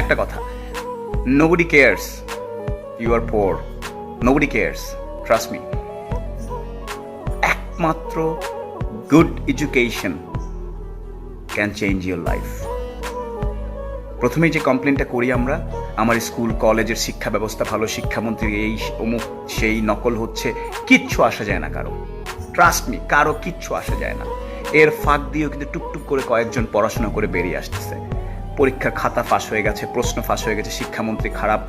একটা কথা। Nobody cares you are poor nobody cares trust me একমাত্র good education can change your life প্রথমেই যে কমপ্লেনটা করি আমরা, আমার স্কুল কলেজের শিক্ষা ব্যবস্থা ভালো, শিক্ষামন্ত্রী এই, অমুক, সেই, নকল হচ্ছে, কিচ্ছু আসা যায় না কারও। ট্রাস্ট মি কারও কিচ্ছু আসা যায় না। এর ফাঁক দিয়েও কিন্তু টুকটুক করে কয়েকজন পড়াশোনা করে বেরিয়ে আসতেছে। পরীক্ষার খাতা ফাঁস হয়ে গেছে, প্রশ্ন ফাঁস হয়ে গেছে, শিক্ষামন্ত্রী খারাপ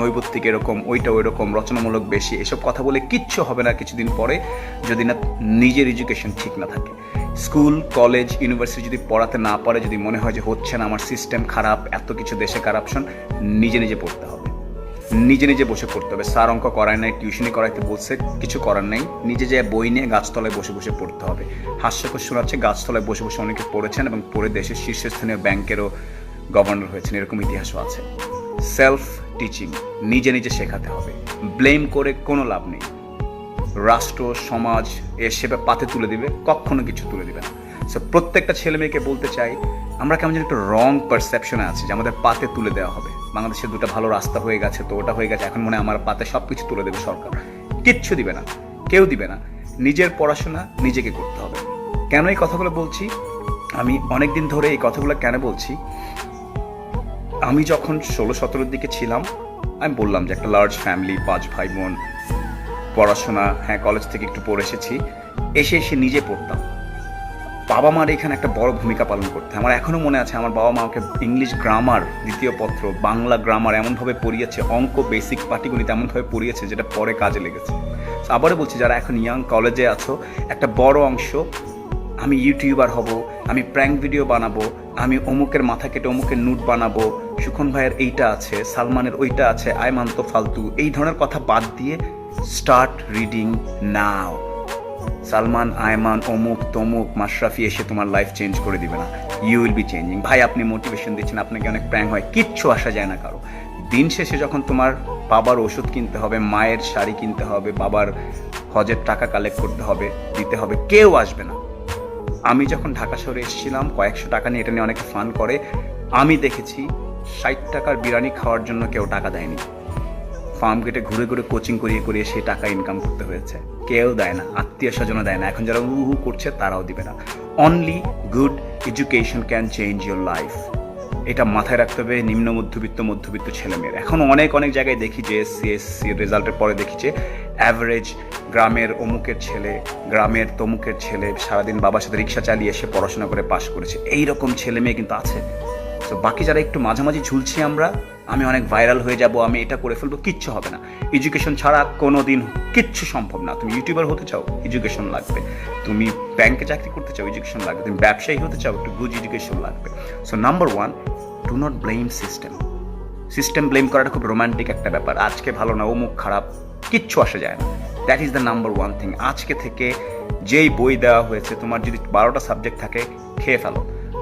নৈবত্তিক এরকম ওইটা ওই রকম রচনামূলক বেশি, এসব কথা বলে কিচ্ছু হবে না কিছুদিন পরে যদি না নিজের এডুকেশন ঠিক না থাকে। স্কুল, কলেজ ইউনিভার্সিটি যদি পড়াতে না পারে, যদি মনে হয় যে হচ্ছে না, আমার সিস্টেম খারাপ, এত কিছু দেশে কারাপশন নিজে নিজে পড়তে হবে। নিজে নিজে বসে পড়তে হবে। স্যার অঙ্ক করায় নাই টিউশনি করাইতে বলছে, কিছু করার নেই। নিজে যে বই নিয়ে গাছতলায় বসে বসে পড়তে হবে। হাস্যকর শোনাচ্ছে, গাছতলায় বসে বসে অনেকে পড়েছেন এবং পড়ে দেশের শীর্ষস্থানীয় ব্যাংকেরও গভর্নর হয়েছেন, এরকম ইতিহাসও আছে। সেলফ টিচিং নিজে নিজে শেখাতে হবে। ব্লেম করে কোনো লাভ নেই। রাষ্ট্র, সমাজ এর সেবা পাতে তুলে দিবে, কখনো কিছু তুলে দিবে না। সো প্রত্যেকটা ছেলে মেয়েকে বলতে চাই, আমরা কেমন যেন একটা রং পারসেপশনে আছি যে আমাদের পাতে তুলে দেওয়া হবে। বাংলাদেশে দুটো ভালো রাস্তা হয়ে গেছে, তো ওটা হয়ে গেছে, এখন মনে হয় আমার পাতে সব কিছু তুলে দেবে সরকার। কিচ্ছু দিবে না, কেউ দিবে না। নিজের পড়াশোনা নিজেকে করতে হবে। কেন এই কথাগুলো বলছি? আমি অনেক দিন ধরে এই কথাগুলো কেন বলছি? আমি যখন ষোলো, সতেরোর দিকে ছিলাম, আমি বললাম যে একটা লার্জ ফ্যামিলি পাঁচ ভাই বোন পড়াশোনা হ্যাঁ কলেজ থেকে একটু পড়ে এসেছি। এসে এসে নিজে পড়তাম। বাবা মার এখানে একটা বড় ভূমিকা পালন করতে। আমার এখনও মনে আছে, আমার বাবা মা আমাকে ইংলিশ গ্রামার দ্বিতীয় পত্র, বাংলা গ্রামার এমনভাবে পড়িয়েছে, অঙ্ক বেসিক পাটিগণিত এমনভাবে পড়িয়েছে, যেটা পরে কাজে লেগেছে। আবারও বলছি, যারা এখন ইয়াং কলেজে আছো, একটা বড় অংশ আমি ইউটিউবার হব, আমি প্র্যাঙ্ক ভিডিও বানাবো, আমি অমুকের মাথা কেটে অমুকের নুট বানাবো, সুখন ভাইয়ের এইটা আছে, সালমানের ওইটা আছে আয়মান তো ফালতু, এই ধরনের কথা বাদ দিয়ে start reading now Salman Ayman অমুক, তমুক, মাশরাফি এসে তোমার লাইফ চেঞ্জ করে দিবে না। ইউ উইল বি চেঞ্জিং ভাই, আপনি মোটিভেশন দিচ্ছেন, আপনাকে অনেক প্র্যাঙ্ক হয়, কিচ্ছু আসা যায় না কারও। দিন শেষে যখন তোমার বাবার ওষুধ কিনতে হবে, মায়ের শাড়ি কিনতে হবে, বাবার হজের টাকা কালেক্ট করতে হবে, দিতে হবে, কেউ আসবে না। আমি যখন ঢাকা শহরে এসেছিলাম, কয়েকশো টাকা নিয়ে এটা নিয়ে অনেকে ফান করে। আমি দেখেছি ষাট টাকার বিরিয়ানি খাওয়ার জন্য কেউ টাকা দেয়নি। ফার্ম গেটে ঘুরে ঘুরে কোচিং করিয়ে করিয়ে সে টাকা ইনকাম করতে হয়েছে। কেউ দেয় না, আত্মীয় স্বজনও দেয় না। এখন যারা উহু করছে, তারাও দিবে না। Only good education can change your life এটা মাথায় রাখতে হবে, নিম্ন মধ্যবিত্ত মধ্যবিত্ত ছেলেমেয়ের। এখন অনেক অনেক জায়গায় দেখি যে এসসি এসসি রেজাল্টের পরে দেখি যে অ্যাভারেজ গ্রামের অমুকের ছেলে, গ্রামের তমুকের ছেলে সারাদিন বাবার সাথে রিক্সা চালিয়ে এসে পড়াশোনা করে পাশ করেছে। এই রকম ছেলে মেয়ে কিন্তু আছে। তো বাকি যারা একটু মাঝামাঝি ঝুলছি আমরা, আমি অনেক ভাইরাল হয়ে যাব, আমি এটা করে ফেলব, কিচ্ছু হবে না। এডুকেশন ছাড়া কোনো দিন কিচ্ছু সম্ভব না। তুমি ইউটিউবার হতে চাও এডুকেশন লাগবে। তুমি ব্যাংকে চাকরি করতে চাও এডুকেশন লাগবে। তুমি ব্যবসায়ী হতে চাও, একটু গুড এডুকেশন লাগবে। So number one do not blame system system blame করাটা খুব রোমান্টিক একটা ব্যাপার। আজকে ভালো না, অমুক খারাপ, কিচ্ছু আসা যায় না। That is the number one thing আজকে থেকে যেই বই দেওয়া হয়েছে, তোমার যদি বারোটা সাবজেক্ট থাকে, খেয়ে ফেলো,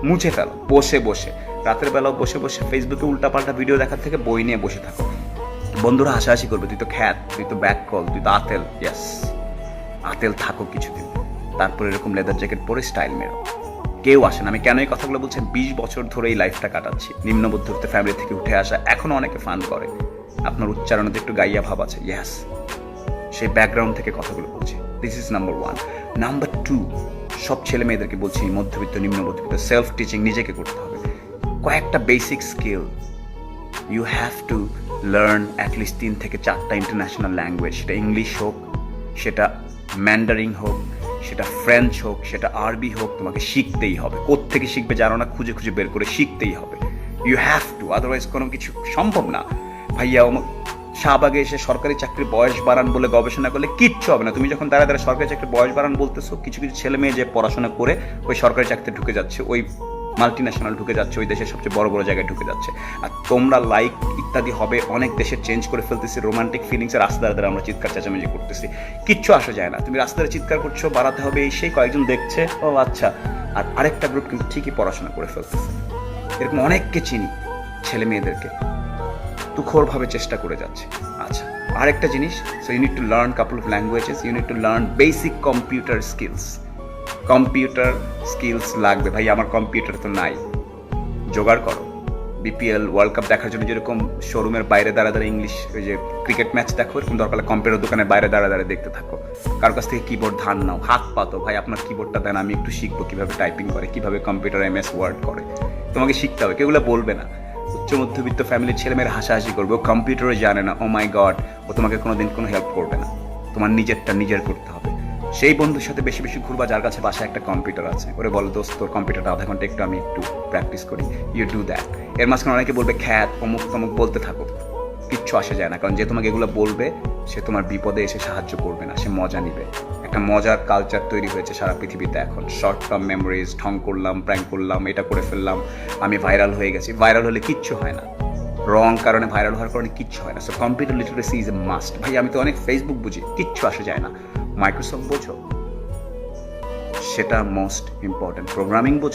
মুছে ফেলো, বসে বসে। রাতের বেলাও বসে বসে ফেসবুকে উল্টাপাল্টা ভিডিও দেখার থেকে বই নিয়ে বসে থাকো। বন্ধুরা হাসাহাসি করবে, তুই তো খ্যাত, তুই তো ব্যাক কল তুই তো আতেল ইয়াস আতেল থাকো কিছুদিন। তারপর এরকম লেদার জ্যাকেট পরে স্টাইল মেরো। কেউ আসে না, আমি কেন এই কথাগুলো বলছি? বিশ বছর ধরে এই লাইফটা কাটাচ্ছি। নিম্ন মধ্যবিত্ত ফ্যামিলি থেকে উঠে আসা এখনও অনেকে ফান করে। আপনার উচ্চারণে একটু গাইয়া ভাব আছে ইয়াস সেই ব্যাকগ্রাউন্ড থেকে কথাগুলো বলছি। This is number one number two সব ছেলে মেয়েদেরকে বলছি, মধ্যবিত্ত নিম্ন মধ্যবিত্ত সেলফ টিচিং নিজেকে করতে হবে। কয়েকটা basic skill you have to learn at least তিন থেকে চারটা ইন্টারন্যাশনাল ল্যাঙ্গুয়েজ সেটা ইংলিশ হোক, সেটা ম্যান্ডারিং হোক, সেটা ফ্রেঞ্চ হোক, সেটা আরবি হোক, তোমাকে শিখতেই হবে। কোত্থেকে শিখবে জানো না? খুঁজে খুঁজে বের করে শিখতেই হবে। ইউ হ্যাভ টু আদারওয়াইজ কোনো কিছু সম্ভব না। ভাইয়া শাহবাগে এসে সরকারি চাকরির বয়স বাড়ান বলে গবেষণা করলে কিচ্ছু হবে না। তুমি যখন তারা তারা সরকারি চাকরির বয়স বাড়ান বলতেছো, কিছু কিছু ছেলে মেয়ে যে পড়াশোনা করে ওই সরকারি চাকরিতে ঢুকে যাচ্ছে, ওই মাল্টি ন্যাশনাল ঢুকে যাচ্ছে, ওই দেশের সবচেয়ে বড় বড় জায়গায় ঢুকে যাচ্ছে। আর তোমরা লাইক ইত্যাদি হবে, অনেক দেশে চেঞ্জ করে ফেলতেছি রোমান্টিক ফিলিংসের রাস্তার দ্বারা আমরা চিৎকার চেঁচামেচি করতেছি। কিচ্ছু আসা যায় না। তুমি রাস্তায় চিৎকার করছ, বাড়াতে হবে এই সেই কয়েকজন দেখছে, ও আচ্ছা। আর আরেকটা গ্রুপ কিন্তু ঠিকই পড়াশোনা করে ফেলতেছে। এরকম অনেককে চিনি, ছেলে মেয়েদেরকে। তুখোরভাবে চেষ্টা করে যাচ্ছে। আচ্ছা আরেকটা জিনিস so you need to learn couple of languages you need to learn basic computer skills computer skills লাগবে। ভাই, আমার কম্পিউটার তো নাই। জোগাড় করো। বিপিএল ওয়ার্ল্ড কাপ দেখার জন্য যেরকম শোরুমের বাইরে দাঁড়া দাঁড়া ইংলিশ ওই যে ক্রিকেট ম্যাচ দেখো, এরকম দরকার কম্পিউটার দোকানের বাইরে দাঁড়া দাঁড়া দেখতে থাকো। কারোর কাছ থেকে কিবোর্ড ধান নাও। হাত পাতো ভাই, আপনার কিবোর্ডটা দেন, আমি একটু শিখব কীভাবে টাইপিং করে, কীভাবে কম্পিউটার এম এস ওয়ার্ড করে। তোমাকে শিখতে হবে কেউগুলো বলবে না। উচ্চ মধ্যবিত্ত ফ্যামিলির ছেলেমেয়েরা হাসাহাসি করবে। ও কম্পিউটারও জানে না ও মাই গড ও তোমাকে কোনোদিন কোনো হেল্প করবে না। তোমার নিজেরটা নিজের করতে সেই বন্ধুর সাথে বেশি বেশি ঘুরবা, যার কাছে বাসায় একটা কম্পিউটার আছে। ওরে বলো দোস্ত, তোর কম্পিউটারটা আধা ঘণ্টা একটু আমি একটু প্র্যাকটিস করি। ইউ ডু দ্যাট এর মাঝখানে অনেকে বলবে, খ্যাত, অমুক তমুক বলতে থাকো কিচ্ছু আসে যায় না, কারণ যে তোমাকে এগুলো বলবে, সে তোমার বিপদে এসে সাহায্য করবে না, সে মজা নিবে। একটা মজার কালচার তৈরি হয়েছে সারা পৃথিবীতে এখন। শর্ট টার্ম মেমোরিজ ঠং করলাম প্র্যাঙ্ক করলাম, এটা করে ফেললাম, আমি ভাইরাল হয়ে গেছি। ভাইরাল হলে কিচ্ছু হয় না। রং কারণে ভাইরাল হওয়ার কারণে কিচ্ছু হয় না। So computer literacy is a must ভাই, আমি তো অনেক ফেসবুক বুঝি, কিচ্ছু আসে যায় না। মাইক্রোসফট বোঝো সেটা মোস্ট ইম্পর্টেন্ট প্রোগ্রামিং বোঝো।